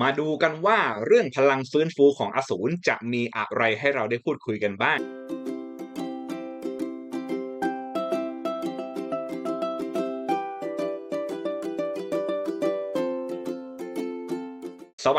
มาดูกันว่าเรื่องพลังฟื้นฟูของอสูรจะมีอะไรให้เราได้พูดคุยกันบ้าง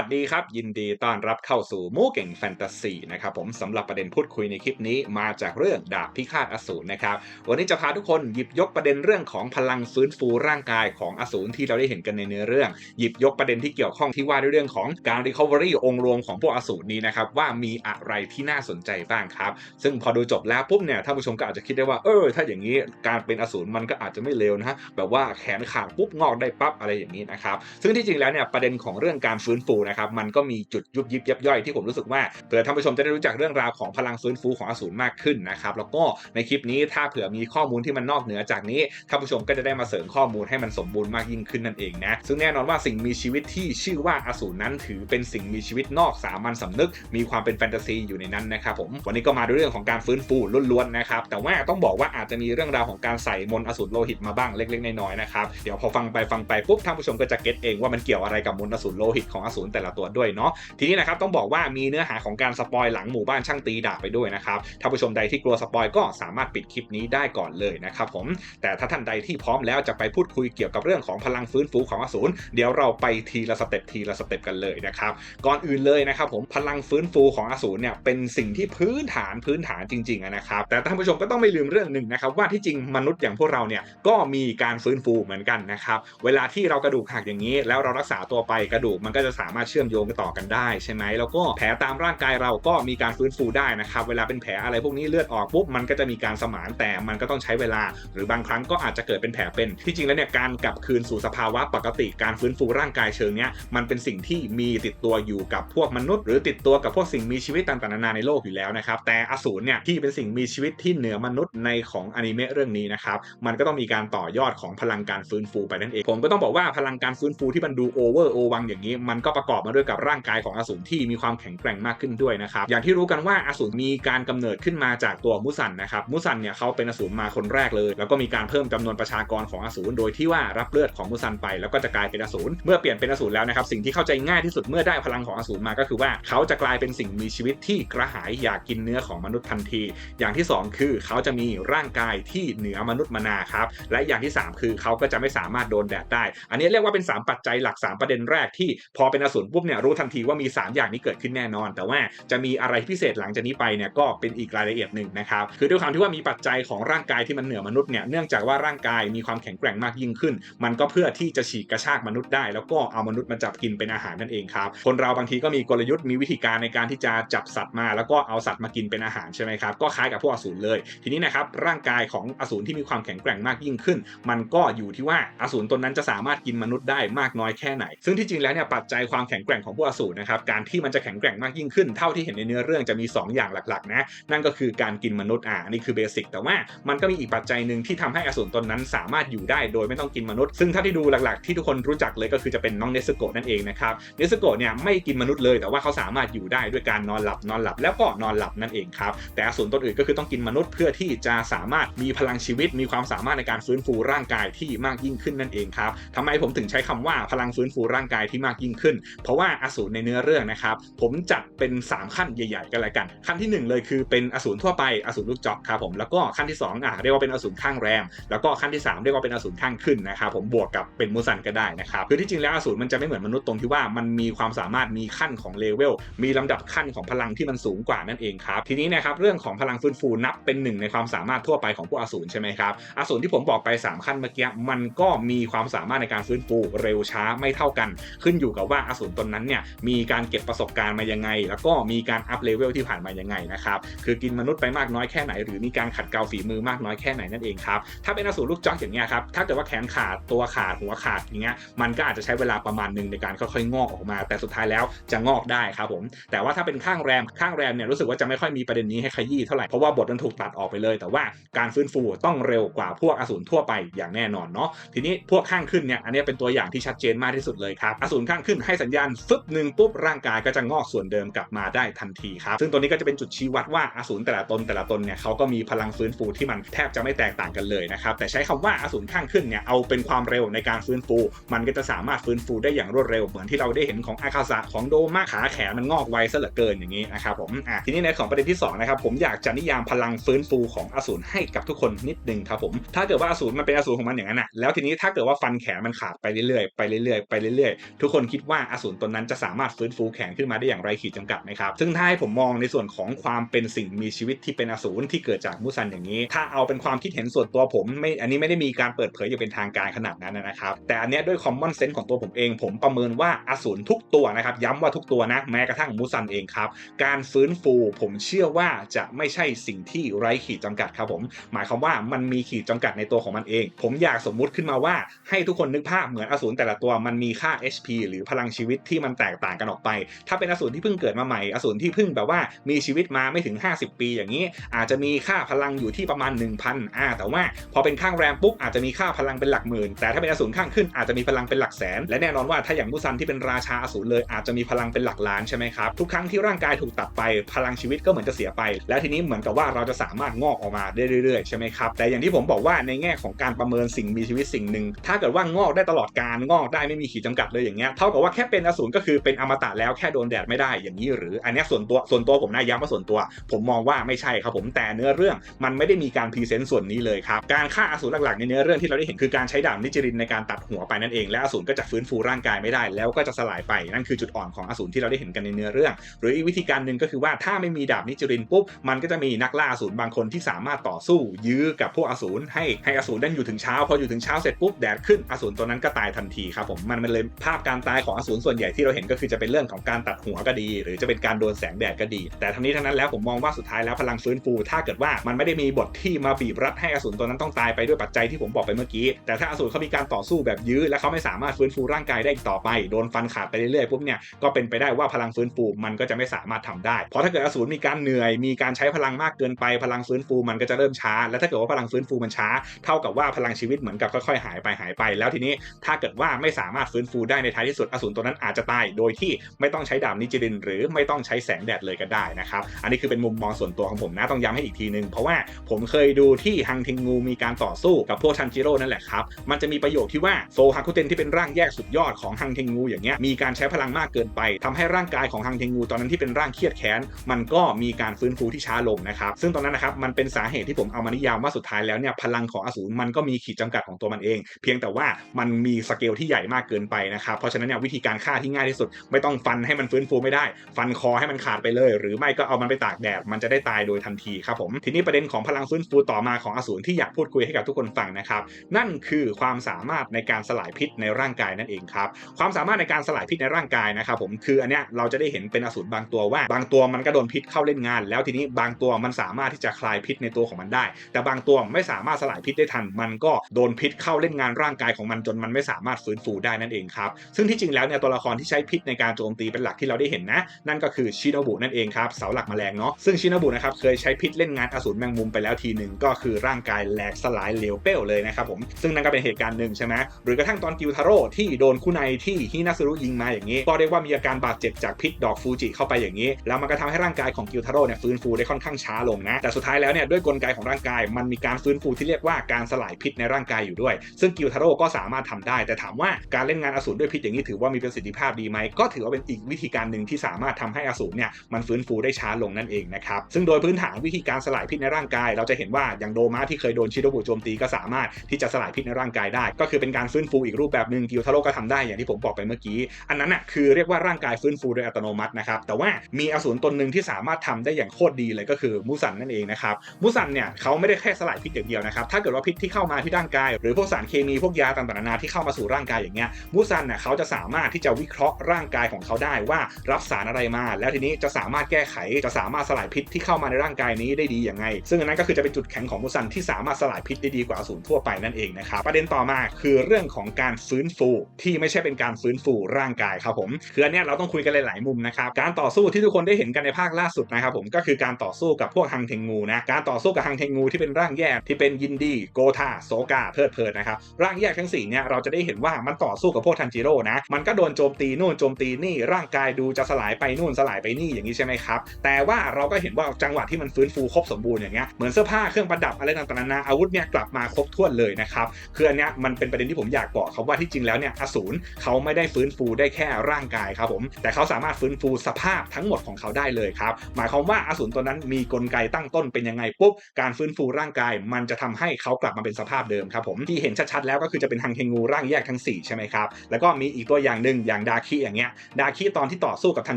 วัสดีครับ ยินดีต้อนรับเข้าสู่มูเก่งแฟนตาซีนะครับผมสำหรับประเด็นพูดคุยในคลิปนี้มาจากเรื่องดาบพิฆาตอสูรนะครับวันนี้จะพาทุกคนหยิบยกประเด็นเรื่องของพลังฟื้นฟูร่างกายของอสูรที่เราได้เห็นกันในเนื้อเรื่อง หยิบยกประเด็นที่เกี่ยวข้องที่ว่าด้วยเรื่องของการ recovery องค์รวมของพวกอสูรนี้นะครับว่ามีอะไรที่น่าสนใจบ้างครับ ซึ่งพอดูจบแล้วปุ๊บเนี่ยท่านผู้ชมก็อาจจะคิดได้ว่าเออถ้าอย่างนี้การเป็นอสูรมันก็อาจจะไม่เลวนะฮะแบบว่าแขนขาดปุ๊บงอกได้ปั๊บอะไรอย่างนี้นะครับซึ่งที่จริงแล้วเนี่ยประเด็นของเรื่องการฟื้นฟูนะครับมันก็มีจุดยุบยิบยับย่อยที่ผมรู้สึกว่าเผื่อท่านผู้ชมจะได้รู้จักเรื่องราวของพลังฟื้นฟูของอสูรมากขึ้นนะครับแล้วก็ในคลิปนี้ถ้าเผื่อมีข้อมูลที่มันนอกเหนือจากนี้ท่านผู้ชมก็จะได้มาเสริมข้อมูลให้มันสมบูรณ์มากยิ่งขึ้นนั่นเองนะซึ่งแน่นอนว่าสิ่งมีชีวิตที่ชื่อว่าอสูรนั้นถือเป็นสิ่งมีชีวิตนอกสามัญสำนึก มีความเป็นแฟนตาซีอยู่ในนั้นนะครับผมวันนี้ก็มาด้วยเรื่องของการฟื้นฟูล้วนๆนะครับแต่ว่าต้องบอกว่าอาจจะมีเรื่องราวของการใส่มนอสูรโลหิตมาบ้างเล็กๆน้อยๆนะครับเดี๋ยวพอฟังไปฟังไปปุ๊บท่านผู้ชมก็จะเก็ตเองว่ามันเกี่ยวอะไรกับมนอสูรโลหิตของอสูรแต่ละตัวด้วยเนาะทีนี้นะครับต้องบอกว่ามีเนื้อหาของการสปอยหลังหมู่บ้านช่างตีดาบไปด้วยนะครับท่านผู้ชมใดที่กลัวสปอยก็สามารถปิดคลิปนี้ได้ก่อนเลยนะครับผมแต่ถ้าท่านใดที่พร้อมแล้วจะไปพูดคุยเกี่ยวกับเรื่องของพลังฟื้นฟูของอสูรเดี๋ยวเราไปทีละสเต็ปทีละสเต็ปกันเลยนะครับก่อนอื่นเลยนะครับผมพลังฟื้นฟูของอสูรเนี่ยเป็นสิ่งที่พื้นฐานพื้นฐานจริงๆนะครับแต่ท่านผู้ชมก็ต้องไม่ลืมเรื่องหนึ่งนะครับว่าที่จริงมนุษย์อย่างพวกเราเนี่ยก็มีการฟื้นฟูเหมือนกันนะครับเวลาที่เรากระดูกหักอย่างนี้ แล้วเรารักษาตัวไปกระดูกมันก็จะสามารถชื่อมโยงต่อกันได้ใช่ไหมแล้วก็แผลตามร่างกายเราก็มีการฟื้นฟูได้นะครับเวลาเป็นแผลอะไรพวกนี้เลือดออกปุ๊บมันก็จะมีการสมานแต่มันก็ต้องใช้เวลา หรือบางครั้งก็อาจจะเกิดเป็นแผลเป็นที่จริงแล้วเนี่ยการกลับคืนสู่สภาวะปกติการฟื้นฟูร่างกายเชิงเนี้ยมันเป็นสิ่งที่มีติดตัวอยู่กับพวกมนุษย์ หรือติดตัวกับพวกสิ่งมีชีวิตต่างๆนานาในโลกอยู่แล้วนะครับแต่อสูรเนี่ยที่เป็นสิ่งมีชีวิตที่เหนือมนุษย์ในของอนิเมะเรื่องนี้นะครับมันก็ต้องมีการต่อยอดของพลังการฟื้นฟูไปนั่นเองผมก็ต้องบอกว่าพลังการฟื้นฟูที่มันดูโอเวอร์โอวังอย่างนี้มันก็ประกอบมาด้วยกับร่างกายของอสูรที่มีความแข็งแกร่งมากขึ้นด้วยนะครับอย่างที่รู้กันว่าอสูรมีการกำเนิดขึ้นมาจากตัวมุสันนะครับมุสันเนี่ยเขาเป็นอสูรมาคนแรกเลย แล้วก็มีการเพิ่มจำนวนประชากรของอสูรโดยที่ว่ารับเลือดของมุสันไป แล้วก็จะกลายเป็นอสูรเมื่อเปลี่ยนเป็นอสูรแล้วนะครับสิ่งที่เข้าใจง่ายที่สุดเมื่อได้พลังของอสูรมาก็คือว่าเขาจะกลายเป็นสิ่งมีชีวิตที่กระหายอยากกินเนื้อของมนุษย์ทันที อย่างที่ 2 คือเขาจะมีร่างกายที่เหนือมนุษย์มนาครับและอย่างที่ 3 คือเขาก็จะไม่สามารถโดนแดดได้ อันนี้เรียกว่าเป็น 3 ปัจจัยหลัก 3 ประเด็นแรกที่พอเป็นอสูรปุ๊บเนี่ยรู้ทันทีว่ามี 3 อย่างนี้เกิดขึ้นแน่นอน แต่ว่าจะมีอะไรพิเศษหลังจากนี้ไปเนี่ยก็เป็นอีกรายละเอียดหนึ่งนะครับคือด้วยความที่ว่ามีปัจจัยของร่างกายที่มันเหนือมนุษย์เนี่ยเนื่องจากว่าร่างกายมีความแข็งแกร่งมากยิ่งขึ้น มันก็เพื่อที่จะฉีกกระชากมนุษย์ได้ แล้วก็เอามนุษย์มาจับกินเป็นอาหารนั่นเองครับคนเราบางทีก็มีกลยุทธ์มีวิธีการในการที่จะจับสัตว์มา แล้วก็เอาสัตว์มากินเป็นอาหารใช่ไหมครับก็คล้ายกับพวกอสูรเลย ทีนี้นะครับร่างกายของอสูรที่มีความแข็งแกร่งมากยิ่งขึ้น มันก็อยู่ที่ว่าอสูรตนนั้นจะสามารถกินมนุษย์ได้มากน้อยแค่ไหน ซึ่งที่จริงแล้วเนี่ยปัจจัยความแข็งแกร่งของพวกอสูรนะครับการที่มันจะแข็งแกร่งมากยิ่งขึ้น เท่าที่เห็นในเนื้อเรื่องจะมี 2 อย่างหลักๆนะนั่นก็คือการกินมนุษย์อ่านี่คือเบสิกแต่ว่ามันก็มีอีกปัจจัยหนึ่งที่ทำให้อสูรตนนั้นสามารถอยู่ได้โดยไม่ต้องกินมนุษย์ ซึ่งถ้าที่ดูหลักๆ ที่ทุกคนรู้จักเลยก็คือจะเป็นน้องเนสโกะนั่นเองนะครับเนสโกะเนี่ยไม่กินมนุษย์เลย แต่ว่าเขาสามารถอยู่ได้ด้วยการนอนหลับนอนหลับ แล้วก็นอนหลับนั่นเองครับแต่อสูรตนอื่นก็คือต้องกินมนุษย์เพื่อที่จะสามารถมีพลังชีวิต มีความสามารถในการฟื้นฟูร่างกายที่มากยิ่งขึ้นนั่นเองครับทำไมผมถึงใช้คำว่าพลังฟื้นฟูร่างกายที่มากยิ่งขึ้นเพราะว่าอสูรในเนื้อเรื่องนะครับผมจัดเป็น 3 ขั้นใหญ่ๆกันเลยกัน ขั้นที่ 1 เลยคือเป็นอสูรทั่วไปอสูรลูกจอกครับผมแล้วก็ขั้นที่2อะเรียกว่าเป็นอสูรข้างแรมแล้วก็ขั้นที่ 3 เรียกว่าเป็นอสูรข้างขึ้นนะครับผมบวกกับเป็นมูซันก็ได้นะครับคือที่จริงแล้วอสูรมันจะไม่เหมือนมนุษย์ตรงที่ว่ามันมีความสามารถมีขั้นของเลเวลมีลำดับขั้นของพลังที่มันสูงกว่านั่นเองครับทีนี้นะครับเรื่องของพลังฟื้นฟูนับเป็นหนึ่งในความสามารถทั่วไปของพวกอสูรใช่ไหมครับอสูรที่ผมบอกไป 3 ขั้นเมื่อกี้มันก็มีความสามารถในการฟื้นฟูเร็วช้าไม่เท่ากัน ขึ้นอยู่กับว่าอสูรตนนั้นเนี่ยมีการเก็บประสบการณ์มายังไง แล้วก็มีการอัพเลเวลที่ผ่านมายังไงนะครับคือกินมนุษย์ไปมากน้อยแค่ไหน หรือมีการขัดเกลาฝีมือมากน้อยแค่ไหนนั่นเองครับถ้าเป็นอสูรลูกจอกอย่างเงี้ยครับถ้าเกิดว่าแขนขาดตัวขาดหัวขาดอย่างเงี้ยมันก็อาจจะใช้เวลาประมาณหนึ่งในการค่อยๆงอกออกมา แต่สุดท้ายแล้วจะงอกได้ครับผมแต่ว่าถ้าเป็นข้างแรมข้างแรมเนี่ยรู้สึกว่าจะไม่ค่อยมีประเด็นนี้ให้ขยี้เท่าไหร่เพราะว่าบทมันถูกตัดออกไปเลย แต่ว่าการฟื้นฟูต้องเร็วกว่าพวกอสูรทั่วไปอย่างแน่นอนเนาะทีนี้พวกข้างขึ้นเนี่ยอันนี้เป็นตัวอย่างที่ชัดเจนมากที่สุดเลยครับอสูรข้างขึ้นให้สัญญาณฟึบหนึ่งปุ๊บร่างกายก็จะงอกส่วนเดิมกลับมาได้ทันทีครับซึ่งตัวนี้ก็จะเป็นจุดชี้วัดว่าอสูรแต่ละตนแต่ละตนเนี่ยเขาก็มีพลังฟื้นฟูที่มันแทบจะไม่แตกต่างกันเลยนะครับแต่ใช้คำว่าอสูรข้างขึ้นเนี่ยเอาเป็นความเร็วในการฟื้นฟู มันก็จะสามารถฟื้นฟูได้อย่างรวดเร็วเหมือนที่เราได้เห็นของอาคาสะของโดมาขาแขนมันงอกไวซะเหลือเกินอย่างนี้นะครับผมอะทีนี้ในของประเด็นที่2นะครับผมอยากจะนิยามพลังฟื้นฟูของอสูรให้กับทุกคนนิดนึงครับผมถ้าเกิดว่าอสูรมันเป็นอสูรของมันอย่างนั้นนะแล้วทีนี้ถ้าเกิดว่าฟันแขนมันขาดไปเรื่อยๆไปเรื่อยๆไปเรื่อยๆทุกคนคิดว่าอสูรตนนั้นจะสามารถฟื้นฟูแขนขึ้นมาได้อย่างไรขีดจำกัดไหมครับ ซึ่งถ้าให้ผมมองในส่วนของความเป็นสิ่งมีชีวิตที่เป็นอสูรที่เกิดจากมุซันอย่างนี้ ถ้าเอาเป็นความคิดเห็นส่วนตัวผมไม่ อันนี้ไม่ได้มีการเปิดเผยอย่างเป็นทางการขนาดนั้นนะครับ แต่อันเนี้ยด้วยคอมมอนเซนส์ของตัวผมเอง ผมประเมินว่าอสูรทุกตัวนะครับ ย้ำว่าทุกตัวนะ แม้กระทั่งมุซันเองครับ การฟื้นฟูผมเชื่อว่าจะไม่ใช่สิ่งที่ไร้ขีดจำกัดครับผม หมายความว่ามันมีขีดจำกัดในตัวของมันเอง ผมอยากสมมุติขึ้นมาว่าให้ทุกคนนึกภาพเหมือนอสูรแต่ละตัวมันมีค่า HP หรือพลังชีวิตที่มันแตกต่างกันออกไป ถ้าเป็นอสูรที่เพิ่งเกิดมาใหม่ อสูรที่เพิ่งแบบว่ามีชีวิตมาไม่ถึง 50 ปีอย่างนี้ อาจจะมีค่าพลังอยู่ที่ประมาณ 1,000อ่าแต่ว่าพอเป็นข้างแรมปุ๊บอาจจะมีค่าพลังเป็นหลักหมื่น แต่ถ้าเป็นอสูรข้างขึ้นอาจจะมีพลังเป็นหลักแสน และแน่นอนว่าถ้าอย่างมุซันที่เป็นราชาอสูรเลยอาจจะมีพลังเป็นหลักล้านใช่ไหมครับทุกครั้งที่ร่างกายถูกตัดไปพลังชีวิตก็เหมือนจะเสียไป แล้วทีนี้เหมือนกับว่าเราจะสามารถงอกออกมาได้เรื่อยๆใช่ไหมครับแต่อย่างที่ผมบอกว่าในแง่ของการประเมินสิ่งมีชีวิตสิ่งหนึ่งถ้าเกิดว่างอกได้ตลอดการงอกได้ไม่มีขีดจำกัดเลยอย่างเงี้ยเท่ากับว่าแค่เป็นอสูรก็คือเป็นอมตะแล้วแค่โดนแดดไม่ได้อย่างนี้หรืออันนี้ส่วนตัวส่วนตัวผมนะย้ำว่าส่วนตัว ผมมองว่าไม่ใช่ครับผมแต่เนื้อเรื่องมันไม่ได้มีการพรีเซนต์ส่วนนี้เลยครับการฆ่าอสูรหลักๆในเนื้อเรื่องที่เราได้เห็นคือการใช้ดาบนิจรินในการตัดหัวไปนั่นเองและอสูรก็จะฟื้นฟูร่างกายไม่ได้ แล้วก็จะสลายไปนั่นคือจุดอ่อนของอสูรที่เราได้เห็นกันในเนื้อเรื่อง หรืออีกวิธีการหนึ่งก็คือว่าถ้าไม่มีดาบนิจรินปุ๊บมันก็จะมีนักล่าอสูรบางคนที่สามารถต่อสู้ ยื้อกับพวกอสูรให้ให้อสูรได้อยู่ถึงเช้าพออยู่ถึงเช้าเสร็จปุ๊บแดดขึ้นอสูรตัวนั้นก็ตายทันทีครับผมมันเลยภาพการตายของอสูรส่วนใหญ่ที่เราเห็นก็คือจะเป็นเรื่องของการตัดหัวก็ดี หรือจะเป็นการโดนแสงแดดก็ดี แต่ทั้งนี้ทั้งนั้นแล้วผมมองว่าสุดท้ายแล้วพลังฟื้นฟู ถ้าเกิดว่ามันไม่ได้มีบทที่มาบีบรัดให้อสูรตัวนั้นต้องตายไปด้วยปัจจัยที่ผมบอกไปเมื่อกี้ แต่ถ้าอสูรเขามีการต่อสู้แบบยื้อและเขาไม่สามารถฟื้นฟูร่างกายได้อีกต่อไป โดนฟันขาดไปเรื่อยๆปุ๊บเนี่ยก็เป็นไปได้ว่าพลังฟื้นฟูมันก็จะไม่สามารถทำได้ เพราะถ้าเกิดอสูรมีการเหนื่อย มีการใช้พลังมากเกินไป พลังฟื้นฟูมันก็จะเริ่มช้า และถ้าเกิดว่าพลังฟื้นฟูมันช้า เท่ากับว่าพลังชีวิตเหมือนกับค่อยๆหายไปหายไป แล้วทีนี้ถ้าเกิดว่าไม่สามารถฟื้นฟูได้ในท้ายที่สุดอสูรตัวนั้นอาจจะตายโดยที่ไม่ต้องใช้ดาบนิจิริน หรือไม่ต้องใช้แสงแดดเลยก็ได้นะครับ อันนี้คือเป็นมุมมองส่วนตัวของผมนะต้องย้ำให้อีกทีนึง เพราะว่าผมเคยดูที่ฮังเทงงูมีการต่อสู้กับพวกทันจิโร่นั่นแหละครับ มันจะมีประโยคที่ว่าโซฮาคุเทนที่เป็นร่างแยกสุดยอดของฮังเทงงูอย่างเงี้ยมีการใช้พลังมากเกินไปทำให้ร่างกายของฮังเทงงูตอนนั้นที่เป็นร่างเครียดแค้นมันก็มีการฟื้นฟูที่ช้าลงนะครับซึ่งตอนนั้นนะครับมันเป็นสาเหตุที่ผมเอามานิยามว่าสุดท้ายแล้วเนี่ยพลังของอสูรมันก็มีขีดจำกัดของตัวมันเอง เพียงแต่ว่ามันมีสเกลที่ใหญ่มากเกินไปนะครับเพราะฉะนั้นเนี่ยวิธีการฆ่าทง่ายที่สุด ไม่ต้องฟันให้มันฟื้นฟูไม่ได้ ฟันคอให้มันขาดไปเลย หรือไม่ก็เอามันไปตากแดดมันจะได้ตายโดยทันทีครับผมทีนี้ประเด็นของพลังฟื้นฟูต่อมาของอสูรที่อยากพูดคุยให้กับทุกคนฟังนะครับนั่นคือความสามารถในการสลายพิษในร่างกายนั่นเองครับความสามารถในการสลายพิษในร่างกายนะครับผมคืออันเนี้ยเราจะได้เห็นเป็นอสูรบางตัวว่า บางตัวมันก็โดนพิษเข้าเล่นงาน แล้วทีนี้บางตัวมันสามารถที่จะคลายพิษในตัวของมันได้ แต่บางตัวไม่สามารถสลายพิษได้ทัน มันก็โดนพิษเข้าเล่นงานร่างกายของมันจนมันไม่สามารถฟื้นฟูได้นั่นเองครับซึ่งที่จริงแล้วเนี่ยตัวละครที่ใช้พิษในการโจมตีเป็นหลักที่เราได้เห็นนะ นั่นก็คือชิโนบุนั่นเองครับเสาหลักแมลงเนาะซึ่งชิโนบุนะครับเคยใช้พิษเล่นงานอสูรแมงมุมไปแล้วทีหนึ่งก็คือร่างกายแหลกสลายเหลวเป้วเลยนะครับผมซึ่งนั่นก็เป็นเหตุการณ์หนึ่งใช่ไหมหรือกระทั่งตอนกิวทาโร่ที่โดนคุไนที่ฮินาซึรุยิงมาอย่างนี้ ก็เรียกว่ามีอาการบาดเจ็บจากพิษดอกฟูจิเข้าไปอย่างนี้ แล้วมันก็ทำให้ร่างกายของกิวทาโร่เนี่ยฟื้นฟูได้ค่อนข้างช้าลงนะแต่สุดท้ายแล้วเนี่ยด้วยกลไกของร่างกาย มันมีการฟื้นฟูที่เรียกว่าการสลายพิษในร่างกายอยู่ด้วย ซึ่งกิวทาโร่ก็สามารถทำได้ แต่ถามว่าการเล่นงานอสูรด้วยพิษอย่างนี้ถือว่ามีประสิทธิภาพดีไหมก็ถือว่าเป็นอีกวิธีการหนึ่งที่สามารถทำให้อสูรเนี่ยมันฟื้นฟูได้ช้าลงนั่นเองนะครับซึ่งโดยพื้นฐานวิธีการสลายพิษในร่างกาย เราจะเห็นว่าอย่างโดมาที่เคยโดนชิโดบุโจมตีก็สามารถที่จะสลายพิษในร่างกายได้ ก็คือเป็นการฟื้นฟูอีกรูปแบบหนึ่งกิวทาโร่ก็ทำได้อย่างที่ผมบอกไปเมื่อกี้ อันนั้นน่ะคือเรียกว่าร่างกายฟื้นฟูโดยอัตโนมัตินะครับแต่ว่ามีอสูรตนหนึ่งที่สามารถทำได้อย่างโคตรดีเลยก็คือมูซันนั่นเองนะครับมูซันเนี่ยเขาไม่ได้แค่สลายพิษอย่างเดียวนะครับถ้าเกิดว่าพิษที่เข้ามาที่ร่างกาย หรือพวกสารเคมีพวกยาต่างๆนานาที่เข้ามาสู่ร่างกายอย่างเงี้ยมูซันเนี่ยเขาจะสามารถที่จะวิเคราะห์ร่างกายของเขาได้ว่ารับสารอะไรมา แล้วทีนี้จะสามารถแก้ไขจะสามารถสลายพิษที่เข้ามาในร่างกายนี้ได้ดีอย่างไง ซึ่งอันนั้นก็คือจะเป็นจุดแข็งของมูซันที่สามารถสลายพิษได้ดีกว่าอสูรทั่วไปนั่นเองนะครับประเด็นต่อมาคือเรื่องของการฟื้นฟูที่ไม่ใช่เป็นการฟื้นฟูร่างกายครับผมคืออันนี้เราต้องคุยกันหลายๆมุมนะครับการต่อสู้ที่ทุกคนได้เห็นกันในภาคล่าสุดนะครับผมก็คือการต่อสู้กับพวกฮังเทงงูนะการต่อสู้กับฮังเทงงูที่เป็นร่างแยกที่เป็นยินดีโกธาโซกาเพิดเพลินนะครับร่างแยกทั้ง4เนี่ยเราจะได้เห็นว่ามันต่อสู้กับพวกทันจิโร่นะมันก็โดนโจมตีนู่นโจมตีนี่ร่างกายดูจะสลายไปนู่นสลายไปนี่อย่างนี้ใช่ไหมครับ แต่ว่าเราก็เห็นว่าจังหวะที่มันฟื้นฟูครบสมบูรณ์อย่างเงี้ยเหมือนเสื้อผ้าเครื่องประดับอะไรต่างๆนานาอาวุธเนี่ยกลับมาครบถ้วนเลยนะครับคืออันเนี้ยมันเป็นประเด็นที่ผมอยากบอกครับว่าที่จริงแล้วเนี่ยอสูรเขาไม่ได้ฟื้นฟูได้แค่ร่างกายครับผมแต่เขาสามารถฟื้นฟูสภาพทั้งหมดของเขาได้เลยครับหมายความว่าอสูรตัวนั้นมีกลไกตั้งต้นเป็นยังไงปุ๊บการฟื้นฟูร่างกาย มันจะทำให้เขากลับมาเป็นสภาพเดิมครับผมที่เห็นชัดๆแล้วก็คือจะเป็นฮังเทงูร่างแยกทั้งสี่ใช่ไหมครับแล้วก็มีอีกตัวอย่างหนึ่งอย่างดาคิอย่างเงี้ยดาคิตอนที่ต่อสู้กับทัน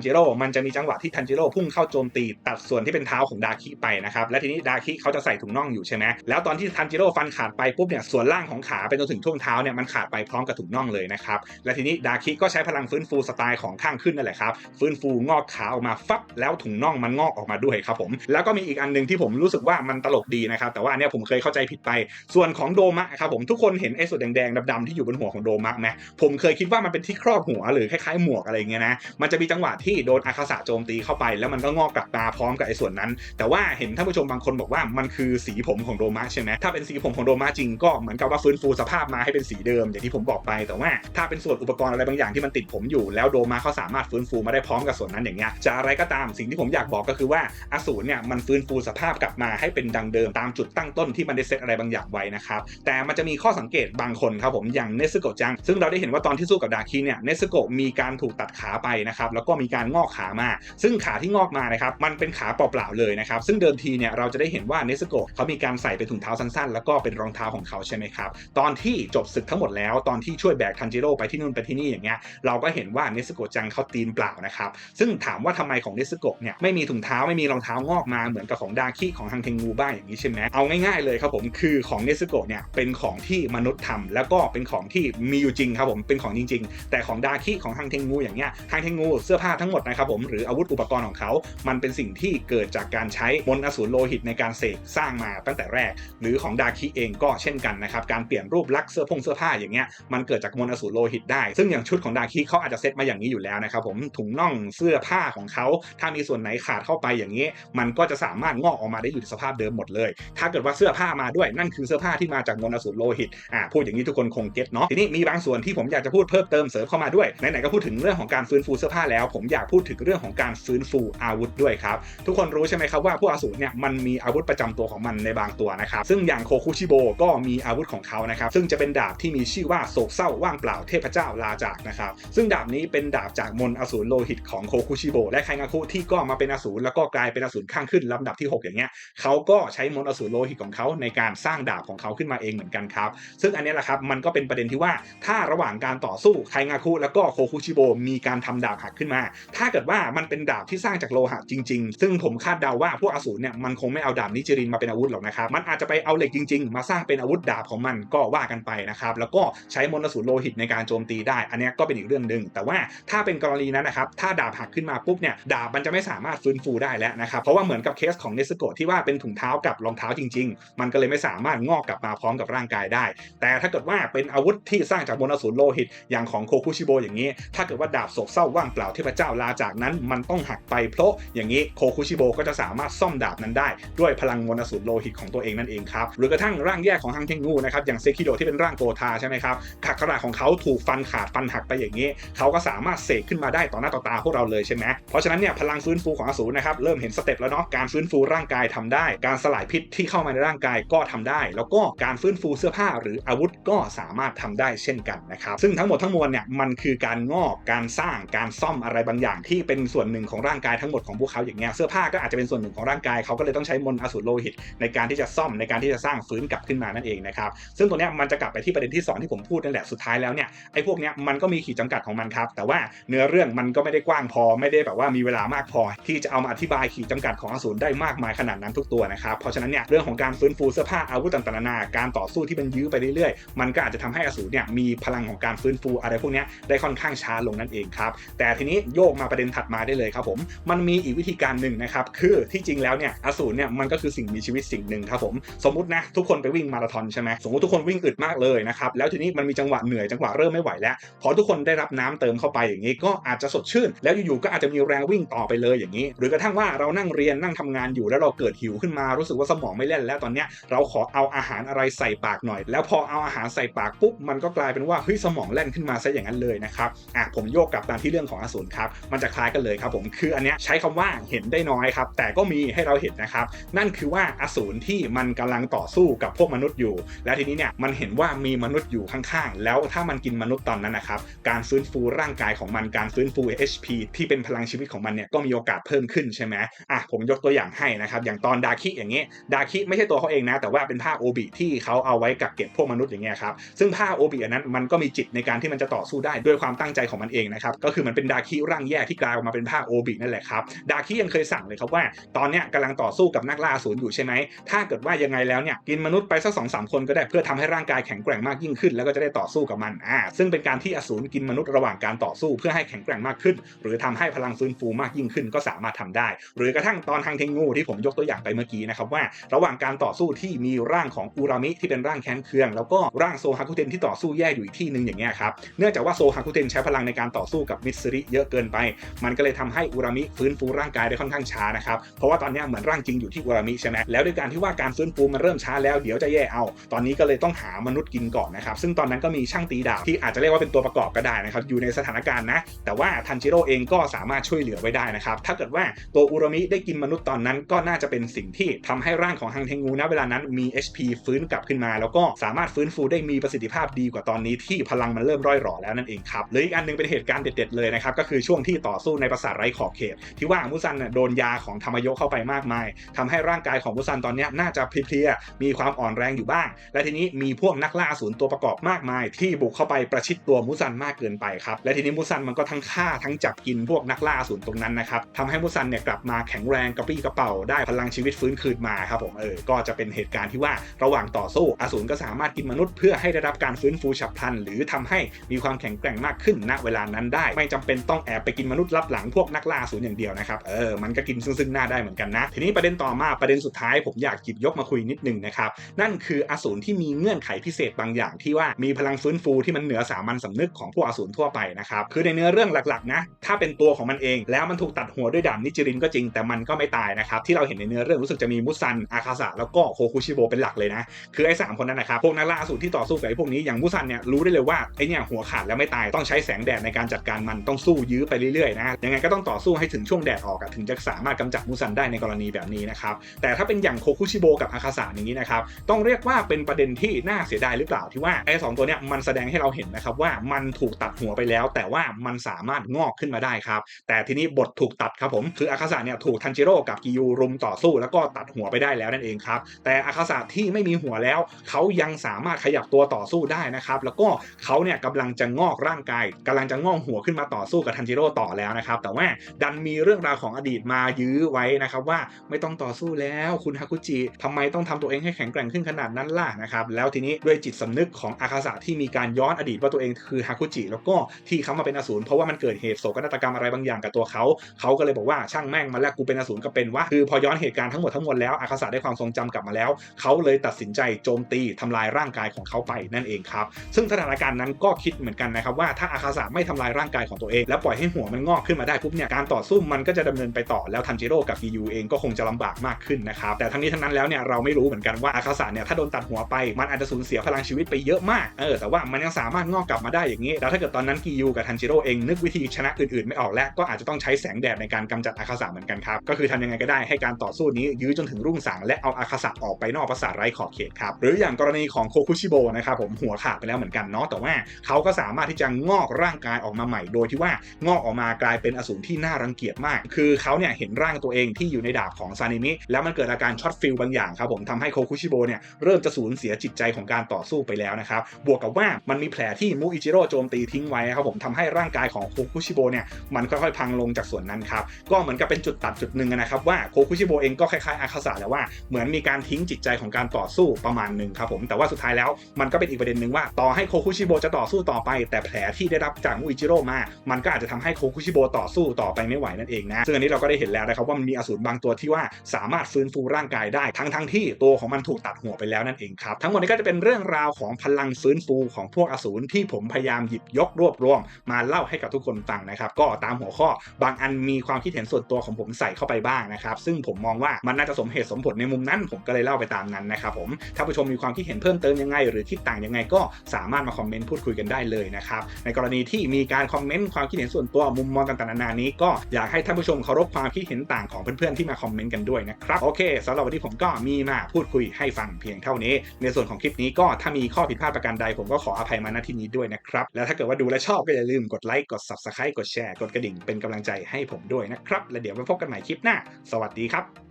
จิโร่มันจะมีจังหวะที่ทันจิโร่พุ่งเข้าโจมตีตัดส่วนที่เป็นเท้าของดาคิไปนะครับและทีนี้ดาคิเขาจะใส่ถุงน่องอยู่ใช่ไหมแล้วตอนที่ทันจิโร่ฟันขาดไปปุ๊บเนี่ยส่วนล่างของขาไปจนถึงช่วงเท้าเนี่ยมันขาดไปพร้อมกับถุงน่องเลยนะครับและทีนี้ดาคิก็ใช้พลังฟื้นฟูสไตล์ของข้างขึ้นนั่นแหละครับฟื้นฟูงอกขาออกมาฟับแล้วถุงน่องมันงอกออกมาด้วยครับผมแล้วก็มีอีกอันหนึงที่ผมรู้สึกว่ามันตลกดีนะครับแต่ว่าเนี้ยผมเคยเข้าใจผิดไป ส่วนของโดมะครับผมทุกคนเห็นไอ้ส่วนแดงๆดำๆที่อยู่บนหัวของโดมะไหมผมเคยคิดว่ามันเป็นที่ครอบหัวหรือคล้ายๆหมวกอะไรเงี้ยนะมันจะมีจังหวะที่โดนอาคาสะโจมตีเข้าไป แล้วมันก็งอกกลับมาพร้อมกับไอ้ส่วนนั้น แต่ว่าเห็นท่านผู้ชมบางคนบอกว่ามันคือสีผมของโดมะใช่ไหมถ้าเป็นสีผมของโดมะจริงก็เหมือนกับว่าฟื้นฟูสภาพมาให้เป็นสีเดิมอย่างที่ผมบอกไป แต่ว่าถ้าเป็นส่วนอุปกรณ์อะไรบางอย่างที่มันติดผมอยู่ แล้วโดมะเขาสามารถฟื้นฟูมาได้พร้อมกับส่วนนั้นอย่างเงี้ยจะอะไรก็ตามสิ่งที่ผมอยากบอกก็คือว่าอสูรเนี่ยมันฟื้นฟูสภาพกลับมาให้เป็นดังเดิมตามจุดตั้งต้นที่มันได้เซตอะไรบางอย่างไว้นะครับแต่มันจะมีข้อสังเกตบางคนครับผมอย่างเนสโกจังซึ่งเราได้เห็นว่าตอนที่สู้กับดาคิเนี่ยเนสโกมีการถูกตัดขาไปนะครับแล้วก็มีการงอกขามา ซึ่งขาที่งอกมานะครับมันเป็นขาเปล่าๆเลยนะครับซึ่งเดิมทีเนี่ยเราจะได้เห็นว่าเนสโกะเขามีการใส่เป็นถุงเท้าสั้นๆ แล้วก็เป็นรองเท้าของเขาใช่ไหมครับตอนที่จบศึกทั้งหมดแล้วตอนที่ช่วยแบกทันจิโร่ไปที่นู่นไปที่นี่อย่างเงี้ยเราก็เห็นว่าเนสโกะจังเขาตีนเปล่านะครับซึ่งถามว่าทำไมของเนสโกะเนี่ยไม่มีถุงเท้าไม่มีรองเท้างอกมาเหมือนกับของดาคิของฮังเทงูบ้างอย่างนี้ใช่ไหมเอาง่ายๆเลยครับผมคือของเนสโกะเนี่ยเป็นของที่มนุษย์ทำแล้วก็เป็นของที่มีอยู่จริงครับผมเป็นของจริง ๆ แต่ของดาคิของฮังเทงงูอย่างเงี้ยฮังเทงงูเสื้อผ้าทั้งหมดนะครับผมหรืออาวุธอุปกรณ์ของเขา มันเป็นสิ่งที่เกิดจากการใช้มนต์อสูรโลหิตในการเสกสร้างมาตั้งแต่แรก หรือของดาคิเองก็เช่นกันนะครับการเปลี่ยนรูปลักษณ์เสื้อผงเสื้อผ้าอย่างเงี้ยมันเกิดจากมนต์อสูรโลหิตได้ ซึ่งอย่างชุดของดาคิเขาอาจจะเซตมาอย่างนี้อยู่แล้วนะครับผมถุงน่องเสื้อผ้าของเขา ถ้ามีส่วนไหนขาดเข้าไปอย่างนี้ มันก็จะสามารถงอกออกมาได้อยู่ในสภาพเดิมหมดเลย ถ้าเกิดว่าเสื้อผ้ามาด้วยนั่นคือเสื้อผ้าที่มาจากมนต์อสูรโลหิตอ่าพูดอย่างนี้ทุกคนคงเก็ตเนาะทีนี้มีบางส่วนที่ผมอยากจะพูดเพิ่มเติมเสริมเข้ามาด้วยไหนๆก็พูดถึงเรื่องของการฟื้นฟูเสื้อผ้าแล้ว ผมอยากพูดถึงเรื่องของการฟื้นฟูอาวุธด้วยครับ ทุกคนรู้ใช่ไหมครับว่าพวกอสูรเนี่ยมันมีอาวุธประจำตัวของมันในบางตัวนะครับ ซึ่งอย่างโคคุชิโบก็มีอาวุธของเขานะครับ ซึ่งจะเป็นดาบที่มีชื่อว่าโศกเศร้าว่างเปล่าเทพเจ้าลาจากนะครับ ซึ่งดาบนี้เป็นดาบจากมนต์อสูรโลหิตของโคคุชิโบและไคงาคุที่ก็มาเป็นอสูรแล้วก็กลายเป็นอสูรข้างขึ้นลำดับที่ 6 อย่างเงี้ยเขาก็ใช้มนต์อสูรโลหิตของเขาในการสร้างดาบของเขาขึ้นมาเองเหมือนกันครับ ซึ่งอันนี้แหละครับมันก็เป็นประเด็นที่ว่าถ้าระหว่างการต่อสู้ไคงาคุแล้วก็โคคุชิโบมีการทำดาบหักขึ้นมา ถ้าเกิดว่ามันเป็นดาบที่สร้างจากโลหะจริง ๆ ซึ่งผมคาดเดาว่าพวกอสูรเนี่ยมันคงไม่เอาดาบนิจิรินมาเป็นอาวุธหรอกนะครับ มันอาจจะไปเอาเหล็กจริง ๆ มาสร้างเป็นอาวุธดาบของมันก็ว่ากันไปนะครับ แล้วก็ใช้มนต์อสูรโลหิตในการโจมตีได้ อันนี้ก็เป็นอีกเรื่องหนึ่ง แต่ว่าถ้าเป็นกรณีนั้นนะครับ ถ้าดาบหักขึ้นมาปุ๊บเนี่ย ดาบมันจะไม่สามารถฟื้นฟูได้แล้วนะครับ เพราะว่าเหมือนกับเคสของเนสโกะที่ว่าเป็นถุงเท้ากับรองเท้าจริง ๆ มันก็เลยไม่สามารถงอกกลับมาพร้อมกับร่างกายได้ แต่ถ้าเกิดว่าเป็นอาวุธที่สร้างจากมนต์อสูรโลหิตอย่างของโคคุชิโบอย่างนี้ ถ้าเกิดว่าดาบโศกเศร้าว่างเปล่าเทพเจ้าลาจากนั้นมันต้องหักไปเพราะอย่างนี้โคคุชิโบก็จะสามารถซ่อมดาบนั้นได้ ด้วยพลังมนต์สูรโลหิตของตัวเองนั่นเองครับหรือกระทั่งร่างแยกของฮังเทงูนะครับอย่างเซคิโดที่เป็นร่างโกทาใช่ไหมครับขักขระของเขาถูกฟันขาดฟันหักไปอย่างนี้ เขาก็สามารถเสกขึ้นมาได้ต่อหน้าต่อตาพวกเราเลยใช่ไหมเพราะฉะนั้นเนี่ยพลังฟื้นฟูของอสูรนะครับเริ่มเห็นสเต็ปแล้วเนาะการฟื้นฟูร่างกายทำได้ การสลายพิษที่เข้ามาในร่างกายก็ทำได้ แล้วก็การฟื้นฟูเสื้อผ้าหรืออาวุธก็สามารถทำได้เช่นกันนะครับซึ่งทั้งหมดทั้งมวลเนี่ยมันคือการการงอกการสร้างการซ่อมอะไรบางอย่างที่เป็นส่วนหนึ่งของร่างกายทั้งหมดของพวกเขาอย่างเงี้ยเสื้อผ้าก็อาจจะเป็นส่วนหนึ่งของร่างกายเขาก็เลยต้องใช้มนต์อสูรโลหิต ในการที่จะซ่อมในการที่จะสร้างฟื้นกลับขึ้นมานั่นเองนะครับซึ่งตัวเนี้ยมันจะกลับไปที่ประเด็นที่สองที่ผมพูดนั่นแหละสุดท้ายแล้วเนี่ยไอ้พวกเนี้ยมันก็มีขีดจำกัดของมันครับ แต่ว่าเนื้อเรื่องมันก็ไม่ได้กว้างพอไม่ได้แบบว่ามีเวลามากพอ ที่จะเอามาอธิบายขีดจำกัดของอสูรได้มากมายขนาดนั้นทุกตัวนะครับเพราะฉะนั้นเนี่ยเรื่องของการฟื้นฟูเสื้อผ้าอาวุธต่างๆนานาการต่อสู้ที่มันยื้อไปเรื่อยๆ มันก็อาจจะทำให้อสูรเนี่ยมีพลังของการฟื้นฟูอะไรพวกเนี้ยได้ค่อนข้างช้าลงนั่นเองครับแต่ทีนี้โยกมาประเด็นถัดมาได้เลยครับผมมันมีอีกวิธีการหนึ่งนะครับคือที่จริงแล้วเนี่ยอสูรเนี่ยมันก็คือสิ่งมีชีวิตสิ่งหนึ่งครับผมสมมตินะทุกคนไปวิ่งมาราธอนใช่ไหมสมมติทุกคนวิ่งอึดมากเลยนะครับแล้วทีนี้มันมีจังหวะเหนื่อยจังหวะเริ่มไม่ไหวแล้วพอทุกคนได้รับน้ำเติมเข้าไปอย่างนี้ ก็อาจจะสดชื่น แล้วอยู่ๆก็อาจจะมีแรงวิ่งต่อไปเลยอย่างนี้ หรือกระทั่งว่าเรานั่งเรียนนั่งทำงานอยู่แล้วเราเกิดหิวขึ้นมารู้สึกว่าสมองไม่เล่นแล้วตอนเนี้ยเราขอเอาอาหารอะไรใส่ปากหน่อย แล้วพอเอาอาหารใส่ปากปุ๊บมันก็กลายเป็นว่าเฮ้ยสมองแล่นขึ้นมาซะอย่างนั้นเลยนะครับอะผมโยกกลับมามที่เรื่องของอสูรครับมันจะคล้ายกันเลยครับผมคืออันเนี้ยใช้คำว่าเห็นได้น้อยครับแต่ก็มีให้เราเห็นนะครับนั่นคือว่าอสูรที่มันกำลังต่อสู้กับพวกมนุษย์อยู่ และทีนี้เนี่ยมันเห็นว่ามีมนุษย์อยู่ข้างๆ แล้วถ้ามันกินมนุษย์ตอนนั้นนะครับการฟื้นฟูร่างกายของมันการฟื้นฟู HP ที่เป็นพลังชีวิตของมันเนี่ยก็มีโอกาสเพิ่มขึ้นใช่ไหมอะผมยกตัวอย่างให้นะครับอย่างตอนดาคิอย่างเงี้ยดาคิไม่ใช่ตัวเขาเองนะ แต่ว่าเป็นผ้าโอบิที่เขาเอาไว้กักเก็บพวกมนุษย์อย่างเงี้ยครับซึ่งผ้าโอบิอันนั้นมันก็มีจิตในการที่มันจะต่อสู้ได้ด้วยความตั้งใจของมันเองนะครับก็คือมันเป็นดาคิร่างแยกที่กลายออกมาเป็นผ้าโอบินั่นแหละครับดาคิยังเคยสั่งเลยครับว่า ตอนเนี้ยกำลังต่อสู้กับนักล่าอสูรอยู่ใช่ไหมถ้าเกิดว่ายังไงแล้วเนี่ยกินมนุษย์ไปสักสองสามคนก็ได้เพื่อทำให้ร่างกายแข็งแกร่งมากยิ่งขึ้น แล้วก็จะได้ต่อสู้กับมันอ่าซึ่งเป็นการที่อสูรกินมนุษย์ระหว่างการต่อสู้เพื่อให้แข็งแกร่งมากขึ้น หรือทำให้พลังฟื้นฟูมากยิ่งขึ้นก็สามารถทำได้ หรือกระทั่งตอนทางเทงงูที่ผมยกตัวอย่างไปเมื่อกี้นะครับว่า ระหว่างการต่อสู้ที่มีร่างของอูรามิที่เป็นร่างแค้นเคือง แล้วก็ร่างโซฮาคุเทนที่ต่อสู้แยกอยู่อีกที่หนึ่งอย่างเงี้ยครับเนื่องจากว่าโซฮาคุเทนใช้พลังในการต่อสู้กับมิตซึริเยอะเกินไป มันก็เลยทำให้อูรามิฟื้นฟูร่างกายได้ค่อนข้างช้านะครับ เพราะว่าตอนนี้เหมือนร่างจริงอยู่ที่อูรามิใช่ไหมแล้วด้วยการที่ว่าการฟื้นฟูมันเริ่มช้าแล้วเดี๋ยวจะแย่เอา ตอนนี้ก็เลยต้องหามนุษย์กินก่อนนะครับ ซึ่งตอนนั้นก็มีช่างตีดาบที่อาจจะเรียกว่าเป็นตัวประกอบก็ได้นะครับ อยู่ในสถานการณ์นะ แต่ว่าทันจิโร่เองก็สามารถช่วยเหลือไว้ได้นะครับ ถ้าเกิดว่าตัวอุรามิได้กินมนุษย์ตอนนั้นก็น่าจะเป็นสิ่งที่ทำให้ร่างของฮังเทงูณเวลานั้นมี HP ฟื้นกลับขึ้นมา แล้วก็สามารถฟื้นฟูได้มีประสิทธิภาพดีกว่าตอนนี้ที่พลังมันเริ่มร่อยหรอแล้วนั่นเองครับหรืออีกอันหนึงเป็นเหตุการณ์เด็ดๆเลยนะครับก็คือช่วงที่ต่อสู้ในปราสาทไร้ขอบเขต ที่ว่ามุซันน่ะโดนยาของธรรมโยเข้าไปมากมายทำให้ร่างกายของมุซันตอนนี้น่าจะเพลียๆมีความอ่อนแรงอยู่บ้าง และทีนี้มีพวกนักล่าสูรตัวประกอบมากมาย ที่บุกเข้าไปประชิดตัวมุซันมากเกินไปครับและทีนี้มุซันมันก็ทั้งฆ่าทั้งจับกินพวกนักล่าสูรตรงนั้นนะครับทำให้มุซันเนี่ยกลับมาแข็งแรงกระปรี้กระเป๋าได้พลังชีวิตฟื้นคืนมาครับผมเออก็จะเป็นเหตุการณ์ที่ว่าระหว่างต่อสู้อสูรก็สามารถกินมนุษย์เพื่อให้ได้รับการฟื้นฟูฉับพลันหรือทำให้มีความแข็งแกร่งมากขึ้นณเวลานั้นได้ ไม่จำเป็นต้องแอบไปกินมนุษย์รับหลังพวกนักล่าสูรอย่างเดียวนะครับเออมันก็กินซึ่งซึ่งหน้าได้เหมือนกันนะ ทีนี้ประเด็นต่อมาประเด็นสุดท้ายผมอยากหยิบยกมาคุยนิดนึงนะครับนั่นคืออสูรที่มีเงื่อนไขพิเศษบางอย่างที่ว่ามีพลังฟื้นฟูที่มันเหนือสามัญสำนึกของพวกอสูรทั่วไปนะครับคือในเนื้อเรื่องหลักๆนะถ้าเป็นตัวของมันเอง แล้วมันถูกตัดหัวด้วยดาบนิจิรินก็จริงแต่มันก็ไม่ตายนะครับที่เราเห็นในเนื้อเรื่องรู้สึกจะมีมุซันอาคาสะแล้วก็โคคุชิโบเป็นหลักเลยนะคือไอ้สามคนนั้นนะครับพวกนักล่าอสูรที่ต่อสู้กับไอ้พวกนี้อย่างมุซันเนี่ยรู้ได้เลยว่าไอ้เนี่ยหัวขาดแล้วไม่ตายต้องใช้แสงแดดในการจัดการมันต้องสู้ยื้อไปเรื่อยๆนะยังไงก็ต้องต่อสู้ให้ถึงช่วงแดดออกถึงจะสามารถกำจัดมุซันได้ในกรณีแบบนี้นะครับแต่ถ้าเป็นอย่างโคคุชิโบกับอาคาสะอย่างนี้นะครับต้องเรียกว่าเป็นประเด็นที่น่าเสียดายหรือเปล่าที่ว่าไอ้สองตัวเนี้ยมันแสดงให้เราเห็นนะครับว่ามันถูกตัดหัวไปแล้ว แต่ว่ามันสามารถงอกขึ้นมาได้ครับแต่ทีนี้บทถูกตัดครับผมคืออาคาสะเนี่ยถูกทันจิโร่กับกิยูรุมต่อสู้ แล้วก็ตัดหัวไปได้แล้วนั่นเองครับแต่อาคาสะที่ไม่มีหัวแล้ว เขายังสามารถขยับตัวต่อสู้ได้นะครับแล้วก็เขาเนี่ยกำลังจะงอกร่างกายกำลังจะงอกหัวขึ้นมาต่อสู้กับทันจิโร่ต่อแล้วนะครับ แต่ว่าดันมีเรื่องราวของอดีตมายื้อไว้นะครับว่าไม่ต้องต่อสู้แล้วคุณฮากุจิทำไมต้องทำตัวเองให้แข็งแกร่งขึ้นขนาดนั้นล่ะนะครับ แล้วทีนี้ด้วยจิตสำนึกของอาคาสะที่มีการย้อนอดีตว่าตัวเองคือฮากุจิแล้วก็ที่เขามาเป็นอสูรเพราะว่ามันเกิดเหตุโศกนาฏกรรมอะไรบางอย่างกับตัวเขา เขาก็เลยบอกว่าช่างแม่งมาแล้วกูเป็นอสูรก็เป็นวะคือพอย้อนเหตุการณ์ทั้งหมดทั้งมวลแล้วอาคาสะได้ความทรงจำกลับมาแล้ว เขาเลยตัดสินใจโจมตีทำลายร่างกายของเขาไปนั่นเองครับซึ่งสถานการณ์นั้นก็คิดเหมือนกันนะครับว่าถ้าอาคาสะไม่ทำลายร่างกายของตัวเอง แล้วปล่อยให้หัวมันงอกขึ้นมาได้ปุ๊บเนี่ยการต่อสู้มันก็จะดำเนินไปต่อแล้วทันจิโร่กับกิยูเองก็คงจะลำบากมากขึ้นนะครับแต่ทั้งนี้ทั้งนั้นแล้วเนี่ยเราไม่รู้เหมือนกันว่าอาคาสะเนี่ยถ้าโดนตัดหัวไปมันอาจจะสูญเสียพลังชีวิตไปเยอะมากเออแต่ว่ามันยังสามารถงอกกลับมาได้อย่างนี้แล้วถ้าเกิดตอนนั้นกิยูกับทันจิโร่เองนึกวิธีชนะอื่นๆ ไม่ออกแล้วก็อาจจะต้องใช้แสงแดดในการกำจัดอาคาสะเหมือนกันครับก็คือทำยังไงก็ได้ให้การต่อสู้นี้ยื้อจนถึงรุ่งสางและเอาอาคาสะออกไปนอกปราสาทไร้ขอบเขตครับหรืออย่างกรณีของโคคุชิโบนะครับผมหัวขาดไปแล้วเหมือนกันเนาะแต่ว่าเขาก็สามารถที่จะงอกร่างกายออกมาใหม่ โดยที่ว่างอกออกมากลายเป็นอสูรที่น่ารังเกียจมาก คือเขาเนี่ยเห็นร่างตัวเองที่อยู่ในดาบของซานิมิแล้วมันเกิดอาการช็อตฟิลบางอย่างครับผมทำให้โคคุชิโบเนี่ยเริ่มจะสูญเสียจิตใจของการต่อสู้ไปแล้วนะครับบวกกับว่ามันมีแผลที่มูอิจิโร่โจมตีทิ้งไว้ครับผมทำให้ร่างกายของโคคุชิโบเนี่ยมันค่อยๆพังลงจากส่วนนั้นครับก็เหมือนกับเป็นจุดตัดจุดหนึ่งนะครับว่าโคคุชิโบเองก็คล้ายๆอาคาสะแล้วว่าเหมือนมีการทิ้งจิตใจของการต่อสู้ประมาณหนึ่งครับผมแต่ว่าสุดท้ายแล้วมันก็เป็นอีกประเด็นหนึ่งว่าต่อให้โคคุชิโบจะต่อสู้ต่อไป แต่แผลที่ได้รับจากมูอิจิโร่มา มันก็อาจจะทำให้โคคุชิโบต่อสู้ต่อไปไม่ไหวนั่นเองนะ ซึ่งอันนี้เราก็ได้เห็นแล้วนะครับว่ามันมีอสูรบางตัวที่ว่าสามารถฟื้นฟูร่างกายได้ทั้งทั้งที่ตัวของมันถูกตัดหัวไปแล้วนั่นเองครับ ทั้งหมดนี้ก็จะเป็นเรื่องราวของพลังฟื้นฟูของพวกอสูรที่ผมพยายามหยิบยกรวบรวม มาเล่าให้กับทุกคนฟังนะครับ ก็ตามหัวข้อบางอันมีความคิดเห็นส่วนตัวของผมใส่เข้าไปบ้างนะครับ ซึ่งผมมองว่ามันน่าจะสมเหตุสมผลในมุมนั้นผมก็เลยเล่าไปตามนั้นนะครับผมถ้าผู้ชมมีความคิดเห็นเพิ่มเติมยังไง หรือคิดต่างยังไงก็สามารถมาคอมเมนต์พูดคุยกันได้เลยนะครับในกรณีที่มีการคอมเมนต์ความคิดเห็นส่วนตัวมุมมองต่างๆนานานี้ก็อยากให้ท่านผู้ชมเคารพความคิดเห็นต่างของเพื่อนๆที่มาคอมเมนต์กันด้วยนะครับโอเคสำหรับวันนี้ผมก็มีมาพูดคุยให้ฟังเพียงเท่านี้ ในส่วนของคลิปนี้ก็ถ้ามีข้อผิดพลาดประการใดผมก็ขออภัยมาณที่นี้ด้วยนะครับแล้วถ้าเกิดว่าดูและชอบก็อย่าลืมกดไลค์กด subscribe กดแชร์กดกระดิ่งเป็นกำลังใจให้ผมด้วยนะครับ และเดี๋ยวไปพบกันใหม่คลิปหน้า สวัสดีครับ